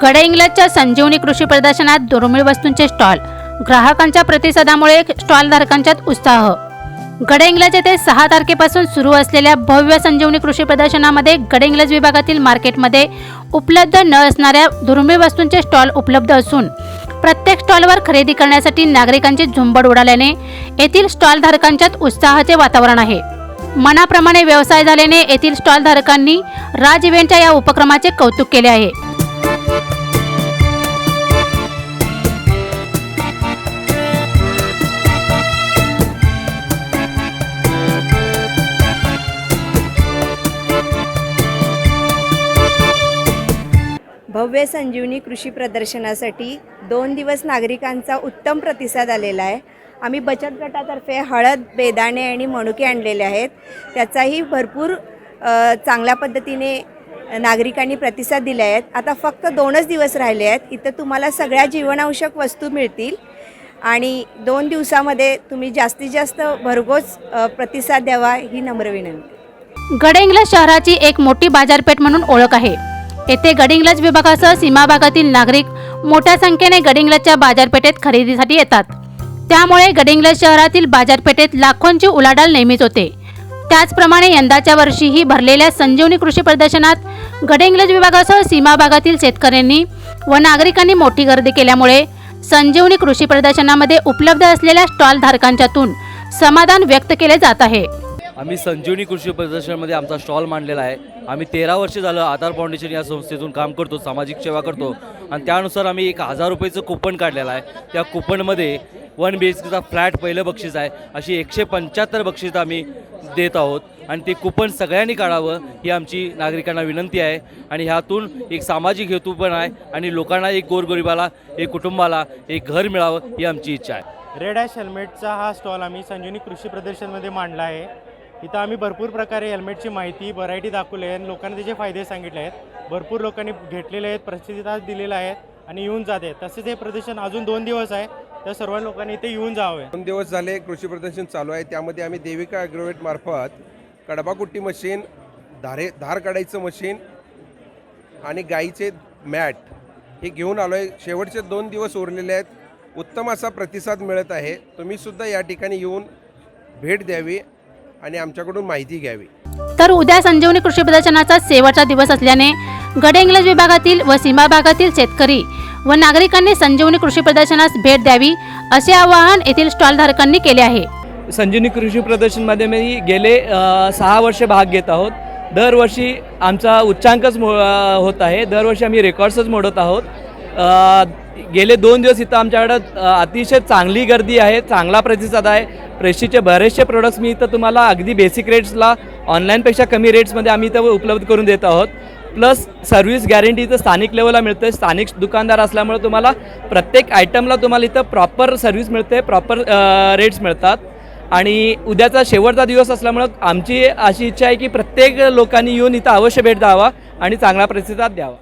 गडहिंग्लजच्या संजीवनी कृषी प्रदर्शनात दुर्मिळ वस्तूंचे स्टॉल. ग्राहकांच्या प्रतिसादामुळे स्टॉलधारकांच्यात उत्साह. गडहिंग्लज येथे सहा तारखेपासून सुरू असलेल्या भव्य संजीवनी कृषी प्रदर्शनामध्ये गडहिंग्लज विभागातील मार्केटमध्ये उपलब्ध न असणाऱ्या दुर्मिळ वस्तूंचे स्टॉल उपलब्ध असून प्रत्येक स्टॉलवर खरेदी करण्यासाठी नागरिकांची झुंबड उडाल्याने येथील स्टॉलधारकांच्यात उत्साहाचे वातावरण आहे. मनाप्रमाणे व्यवसाय झाल्याने येथील स्टॉलधारकांनी राज इव्हेंटच्या या उपक्रमाचे कौतुक केले आहे. भव्य संजीवनी कृषी प्रदर्शनासाठी दोन दिवस नागरिकांचा उत्तम प्रतिसाद आलेला आहे. आम्ही बचत गटातर्फे हळद बेदाणे आणि मणुके आणलेले आहेत. त्याचाही भरपूर चांगल्या पद्धतीने नागरिकांनी प्रतिसाद दिले आहेत आता फक्त दोनच दिवस राहिले आहेत. इथं तुम्हाला सगळ्या जीवनावश्यक वस्तू मिळतील. आणि दोन दिवसामध्ये तुम्ही जास्तीत जास्त भरघोस प्रतिसाद द्यावा ही नम्र विनंती. गडिंग्लज शहराची एक मोठी बाजारपेठ म्हणून ओळख आहे. येथे गडिंग्लज विभागासह सीमा भागातील नागरिक मोठ्या संख्येने गडिंग्लजच्या बाजारपेठेत खरेदीसाठी येतात. त्यामुळे गडिंग्लज शहरातील बाजारपेठेत लाखोंची उलाढाल नेहमीच होते. त्याचप्रमाणे यंदाच्या वर्षीही भरलेल्या संजीवनी कृषी प्रदर्शनात गडिंग्लज विभागासह सीमा भागातील शेतकऱ्यांनी व नागरिकांनी मोठी गर्दी केल्यामुळे संजीवनी कृषी प्रदर्शनामध्ये उपलब्ध असलेल्या स्टॉल धारकांच्यातून समाधान व्यक्त केले जात आहे. आम्ही संजीवनी कृषी प्रदर्शनमध्ये आमचा स्टॉल मांडलेला आहे. आम्ही तेरा वर्ष झालं आधार फाउंडेशन या संस्थेतून काम करतो सामाजिक सेवा करतो. आणि त्यानुसार आम्ही एक हजार रुपयेचं कुपन काढलेलं आहे. त्या कुपनमध्ये वन बी एच केचा फ्लॅट पहिलं बक्षीस आहे. अशी एकशे पंच्याहत्तर बक्षीस आम्ही देत आहोत. आणि ते कुपन सगळ्यांनी काढावं ही आमची नागरिकांना विनंती आहे. आणि ह्यातून एक सामाजिक हेतू पण आहे. आणि लोकांना एक गोरगरिबाला एक कुटुंबाला एक घर मिळावं ही आमची इच्छा आहे. रेड ॲश हेल्मेटचा हा स्टॉल आम्ही संजीवनी कृषी प्रदर्शनमध्ये मांडला आहे. इथं आम्ही भरपूर प्रकारे हेल्मेटची माहिती व्हरायटी दाखवली आहे. आणि लोकांना त्याचे फायदे सांगितले आहेत. भरपूर लोकांनी घेतलेले आहेत प्रतिसाद दिलेला आहे आणि येऊन जात. तसेच हे प्रदर्शन अजून दोन दिवस आहे. तर सर्व लोकांनी इथे येऊन जावे. दोन दिवस झाले कृषी प्रदर्शन चालू आहे. त्यामध्ये आम्ही देविका ॲग्रोवेट मार्फत कडबाकुट्टी मशीन धारे धार काढायचं मशीन आणि गाईचे मॅट हे घेऊन आलो आहे शेवटचे दोन दिवस उरलेले आहेत. उत्तम असा प्रतिसाद मिळत आहे. तुम्हीसुद्धा या ठिकाणी येऊन भेट द्यावी. आणि आमच्याकडून माहिती घ्यावी. तर उद्या संजीवनी कृषी प्रदर्शनाचा शेवटचा दिवस असल्याने गडहिंग्लज विभागातील व सीमा भागातील शेतकरी व नागरिकांनी संजीवनी कृषी प्रदर्शनास भेट द्यावी असे आवाहन येथील स्टॉलधारकांनी केले आहे. संजीवनी कृषी प्रदर्शनमध्ये मी गेले सहा वर्ष भाग घेत आहोत. दरवर्षी आमचा उच्चांकच होत आहे. दरवर्षी आम्ही रेकॉर्ड्सच मोडत आहोत. गेले दोन दिवस इथं आमच्याकडं अतिशय चांगली गर्दी आहे चांगला प्रतिसाद आहे. प्रेशीचे बरेचसे प्रोडक्ट्स मी इथं तुम्हाला अगदी बेसिक रेट्सला ऑनलाईनपेक्षा कमी रेट्समध्ये आम्ही इथं उपलब्ध करून देत आहोत. प्लस सर्व्हिस गॅरंटी इथं स्थानिक लेवलला मिळते स्थानिक दुकानदार असल्यामुळे तुम्हाला प्रत्येक आयटमला तुम्हाला इथं प्रॉपर सर्व्हिस मिळते प्रॉपर रेट्स मिळतात. आणि उद्याचा शेवटचा दिवस असल्यामुळं आमची अशी इच्छा आहे की प्रत्येक लोकांनी येऊन इथं अवश्य भेट द्यावा आणि चांगला प्रतिसाद द्यावा.